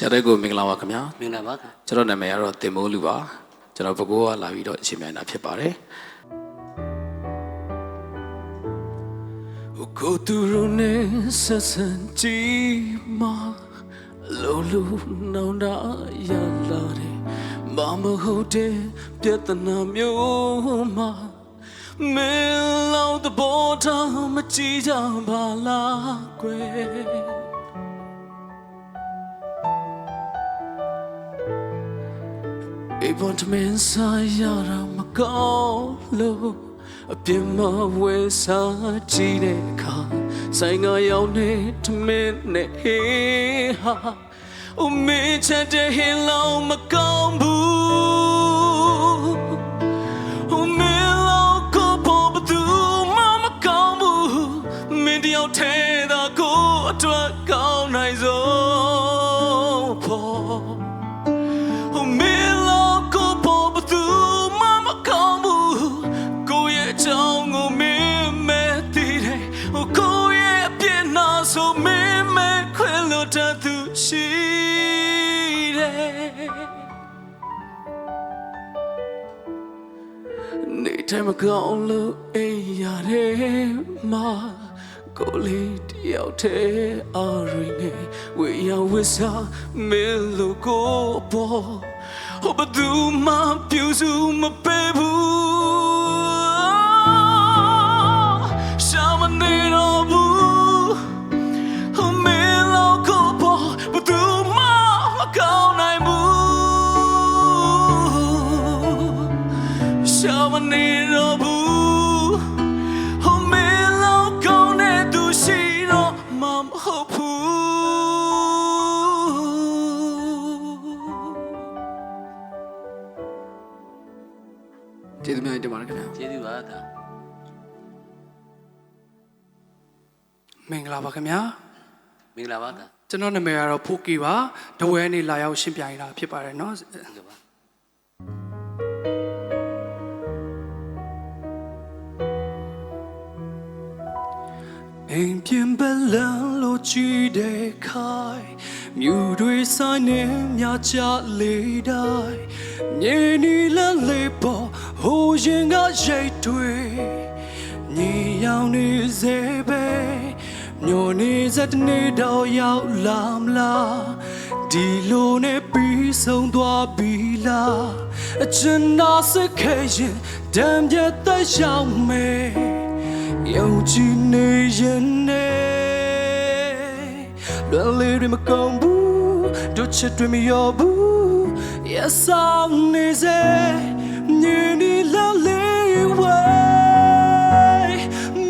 ဆရာတဲ့ကိုမင်္ဂလာပါခင်ဗျာမင်္ဂလာပါခင်ကျွန်တော်နာမည်ကတော့တင်မိုးလူပါကျွန်တော်ဘကိုးကလာပြီးတော့အချိန်မြိုင်တာဖြစ်ပါတယ်ကိုသူရုံနဲ့ဆက်ဆံကြည့်မှာလောလူနောင်တာရလာတယ်မမဟုတ်တဲ့ပြဿနာမျိုးမှာမင်းလောက်တဲ့ဘောထားမကြည့်ကြပါလားကွယ် အေဘွန်တမင်ဆိုင်ရတာမကောင်းလို့အပြစ်မဝဲစားကြည့်တဲ့အခါဆိုင်ငါရောက်နေတမင်နဲ့ဟေးဟာအမေချက်တဲ့ဟင်းလုံးမကောင်းဘူးအမေလောက်ကိုပေါ်ဘသူမှမကောင်းဘူးမင်းတယောက်ထဲသာကိုအတွက်ကောင်းနိုင်ဆုံး so me me khwe lo ta tu shi de နေတိုင်းမကောင်းလို့အိမ်ရတယ်မှာကိုလေးတယောက်တည်းအရိနေဝေယဝစ်စာမဲလို့ကိုပေါ်ဟိုဘသူမှပြူစုမပေးဘူး ကျေးဇူးများတင်ပါတယ်ခင်ဗျာ ကျေးဇူးပါတာ မင်္ဂလာပါခင်ဗျာ မင်္ဂလာပါတာ ကျွန်တော်နာမည်ကတော့ဖိုကီပါဒဝဲနေလာရောက်ရှင်းပြနေတာဖြစ်ပါတယ်เนาะ ဟုတ်ကဲ့ပါ အိမ်ပြင်ပလန်လို့ကြည့်တဲ့ခိုင်မြူတွေဆိုင်နေမြချလေတိုင်းမြေနီလန်းလေးပေါ်ဟို ရင်ကရိတ်တွေညီရောင်နေစေပဲမြို့နေစက်တနေတော့ရောက်လာမလားဒီလိုနဲ့ပြီးဆုံးသွားပြီလားအချင်နာစခဲရင်တံပြတ်သက်ရောက်မယ်ယုံကြည်နေရင်နဲ့လွယ်လေးတွေမကုန်ဘူးတို့ချစ်တွေမရောဘူးရဆောင် နေစေညနေလာလေးဝဲ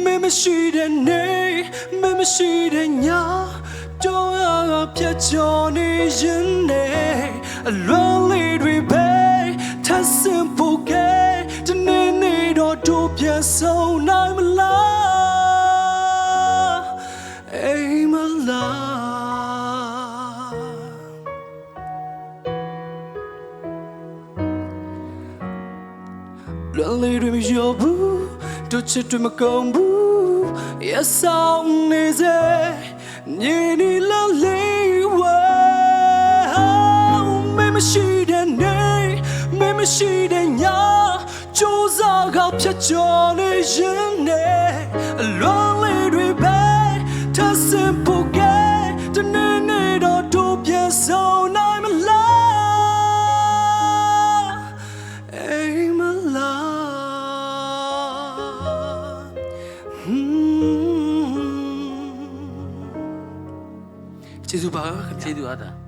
မမရှိတဲ့နေမမရှိတဲ့ညတော့ရပြတ်ကျော်နေရင်နဲ့အလွယ်လေးတွေပဲထပ်စင်ဖို့ကဲတ လွယ်လေးတွေမရောဘူးတို့ချစ်တွေမကုန်ဘူးရဆောင်နေစေမြေနီလာလေးဝဲမမရှိတဲ့နေမမရှိတဲ့ညကြိုးစားကဖြတ်ကျော်နေရင်နဲ့အလွန်လေး ကျေးဇူးပါခင်ဗျာကျေးဇူးပါတာ